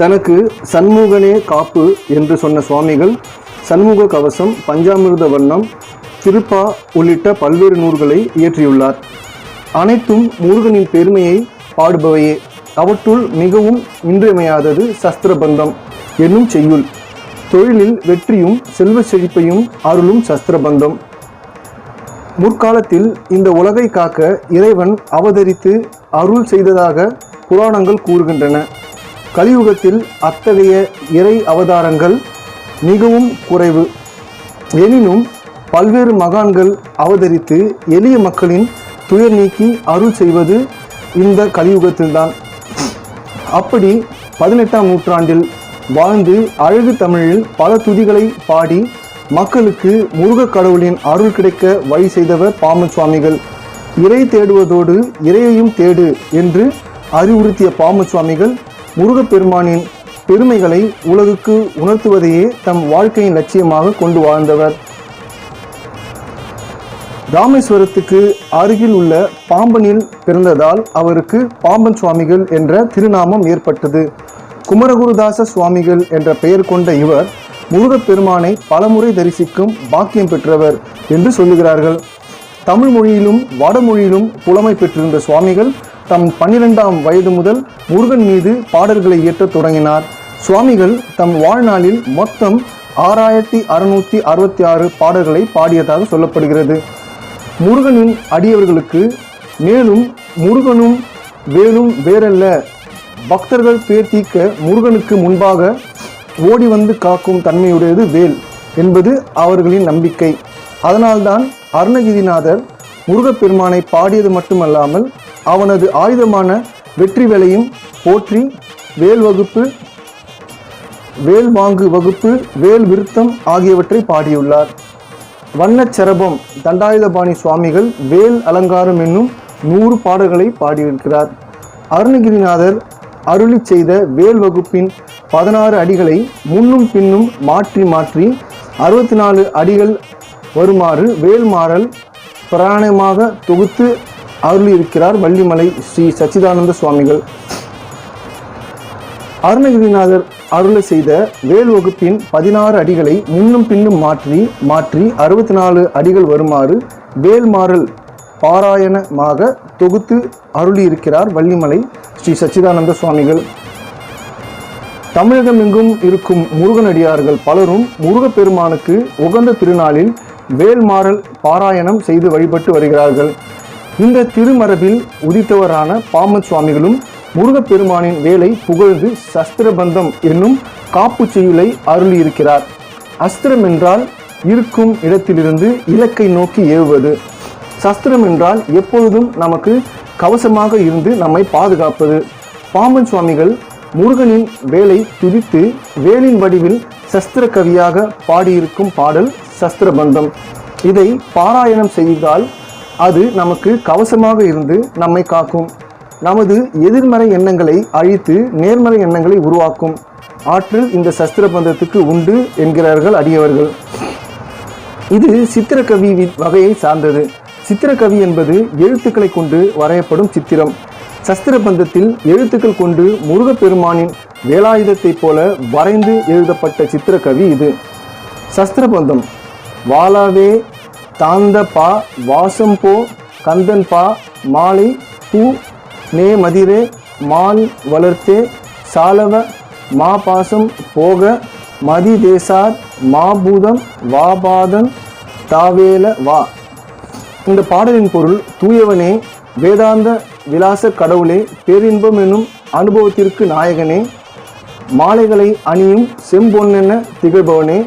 தனக்கு சண்முகனே காப்பு என்று சொன்ன சுவாமிகள் சண்முக கவசம் பஞ்சாமிர்த வண்ணம் திருப்பா உள்ளிட்ட பல்வேறு நூல்களை இயற்றியுள்ளார். அனைத்தும் முருகனின் பெருமையை பாடுபவையே. அவற்றுள் மிகவும் இன்றியமையாதது சஸ்திரபந்தம் என்னும் செய்யுள். தொழிலில் வெற்றியும் செல்வ செழிப்பையும் அருளும் சஸ்திரபந்தம். முற்காலத்தில் இந்த உலகை காக்க இறைவன் அவதரித்து அருள் செய்ததாக புராணங்கள் கூறுகின்றன. கலியுகத்தில் அத்தகைய இறை அவதாரங்கள் மிகவும் குறைவு. எனினும் பல்வேறு மகான்கள் அவதரித்து எளிய மக்களின் துயர் நீக்கி அருள் செய்வது இந்த கலியுகத்தில்தான். அப்படி பதினெட்டாம் நூற்றாண்டில் வாழ்ந்து அழகு தமிழில் பல துதிகளை பாடி மக்களுக்கு முருகக் கடவுளின் அருள் கிடைக்க வழி செய்தவர் பாமன் சுவாமிகள் இறை தேடுவதோடு இறையையும் தேடு என்று அறிவுறுத்திய பாம சுவாமிகள் முருகப்பெருமானின் பெருமைகளை உலகுக்கு உணர்த்துவதையே தம் வாழ்க்கையின் லட்சியமாக கொண்டு வாழ்ந்தவர். ராமேஸ்வரத்துக்கு அருகில் உள்ள பாம்பனில் பிறந்ததால் அவருக்கு பாம்பன் சுவாமிகள் என்ற திருநாமம் ஏற்பட்டது. குமரகுருதாச சுவாமிகள் என்ற பெயர் கொண்ட இவர் முருகப்பெருமானை பலமுறை தரிசிக்கும் பாக்கியம் பெற்றவர் என்று சொல்லுகிறார்கள். தமிழ் மொழியிலும் வடமொழியிலும் புலமை பெற்றிருந்த சுவாமிகள் தம் பன்னிரெண்டாம் வயது முதல் முருகன் மீது பாடல்களை இயற்றத் தொடங்கினார். சுவாமிகள் தம் வாழ்நாளில் மொத்தம் ஆறாயிரத்தி அறுநூத்தி அறுபத்தி ஆறு பாடல்களை பாடியதாக சொல்லப்படுகிறது. முருகனின் அடியவர்களுக்கு மேலும் முருகனும் வேலும் வேறல்ல. பக்தர்கள் பேர் தீக்க முருகனுக்கு முன்பாக ஓடி வந்து காக்கும் தன்மையுடையது வேல் என்பது அவர்களின் நம்பிக்கை. அதனால்தான் அருணகிரிநாதர் முருகப்பெருமானை பாடியது மட்டுமல்லாமல் அவனது ஆயுதமான வெற்றி வேலையும் போற்றி வேல் வகுப்பு வேல் வாங்கு வகுப்பு வேல் விருத்தம் ஆகியவற்றை பாடியுள்ளார். வண்ணச்சரபம் தண்டாயுதபாணி சுவாமிகள் வேல் அலங்காரம் என்னும் நூறு பாடல்களை பாடியிருக்கிறார். அருணகிரிநாதர் அருளி செய்த வேல் வகுப்பின் பதினாறு அடிகளை முன்னும் பின்னும் மாற்றி மாற்றி அறுபத்தி நாலு அடிகள் வருமாறு வேல்மாறல் பிராணமாக தொகுத்து அருளியிருக்கிறார் வள்ளிமலை ஸ்ரீ சச்சிதானந்த சுவாமிகள். அருணகிரிநாதர் அருளை செய்த வேல் வகுப்பின் பதினாறு அடிகளை முன்னும் பின்னும் மாற்றி மாற்றி அறுபத்தி நாலு அடிகள் வருமாறு வேல்மாறல் பாராயணமாக தொகுத்து அருளியிருக்கிறார் வள்ளிமலை ஸ்ரீ சச்சிதானந்த சுவாமிகள். தமிழகமெங்கும் இருக்கும் முருகனடியார்கள் பலரும் முருகப்பெருமானுக்கு உகந்த திருநாளில் வேல்மாறல் பாராயணம் செய்து வழிபட்டு வருகிறார்கள். இந்த திருமரபில் உதித்தவரான பாமன் சுவாமிகளும் முருகப்பெருமானின் வேலை புகழ்ந்து சஸ்திரபந்தம் என்னும் காப்பு செய்யுளை அருளியிருக்கிறார். அஸ்திரம் என்றால் இருக்கும் இடத்திலிருந்து இலக்கை நோக்கி ஏவுவது. சஸ்திரம் என்றால் எப்பொழுதும் நமக்கு கவசமாக இருந்து நம்மை பாதுகாப்பது. பாம்பன் சுவாமிகள் முருகனின் வேலை துதித்து வேலின் வடிவில் சஸ்திர கவியாக பாடியிருக்கும் பாடல் சஸ்திரபந்தம். இதை பாராயணம் செய்தால் அது நமக்கு கவசமாக இருந்து நம்மை காக்கும். நமது எதிர்மறை எண்ணங்களை அழித்து நேர்மறை எண்ணங்களை உருவாக்கும். ஆற்றல் இந்த சஸ்திர பந்தத்துக்கு உண்டு என்கிறார்கள் அடியவர்கள். இது சித்திரக்கவி வகையை சார்ந்தது. சித்திரக்கவி என்பது எழுத்துக்களை கொண்டு வரையப்படும் சித்திரம். சஸ்திர பந்தத்தில் எழுத்துக்கள் கொண்டு முருகப்பெருமானின் வேலாயுதத்தைப் போல வரைந்து எழுதப்பட்ட சித்திரக்கவி இது. சஸ்திரபந்தம். வாலாவே தாந்த பா வாசம் போ கந்தன் பா மாலை பூ நே மதிரே மால் வளர்த்தே சாலவ மா பாசம் போக மதி தேசார் மாபூதம் வாபாதன் தாவேல வா. இந்த பாடலின் பொருள் தூயவனே வேதாந்த விலாச கடவுளே பேரின்பம் என்னும் அனுபவத்திற்கு நாயகனே மாலைகளை அணியும் செம்பொன்னென திகழ்பவனே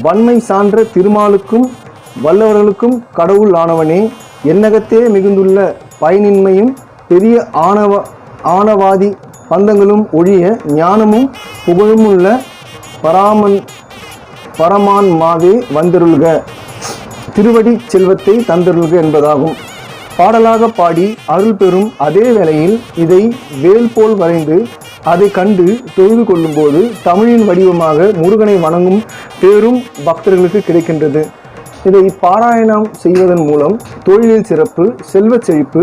வன்மை சான்ற திருமாலுக்கும் வல்லவர்களுக்கும் கடவுள் ஆனவனே எண்ணகத்தே மிகுந்துள்ள பயனின்மையும் பெரிய ஆணவ ஆணவாதி பந்தங்களும் ஒழிய ஞானமும் புகழுமுள்ள பராமன் பரமான்மாவே வந்தருள்க. திருவடி செல்வத்தை தந்தருள்க என்பதாகும். பாடலாக பாடி அருள் பெறும் அதே வேளையில் இதை வேல் போல் வரைந்து அதை கண்டு தொழுது கொள்ளும்போது தமிழின் வடிவமாக முருகனை வணங்கும் பேரும் பக்தர்களுக்கு கிடைக்கின்றது. இதை பாராயணம் செய்வதன் மூலம் தொழிலில் சிறப்பு செல்வச் செழிப்பு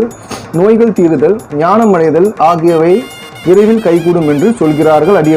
நோய்கள் தீருதல் ஞானம் அடைதல் ஆகியவை விரைவில் கைகூடும் என்று சொல்கிறார்கள் அடியவர்.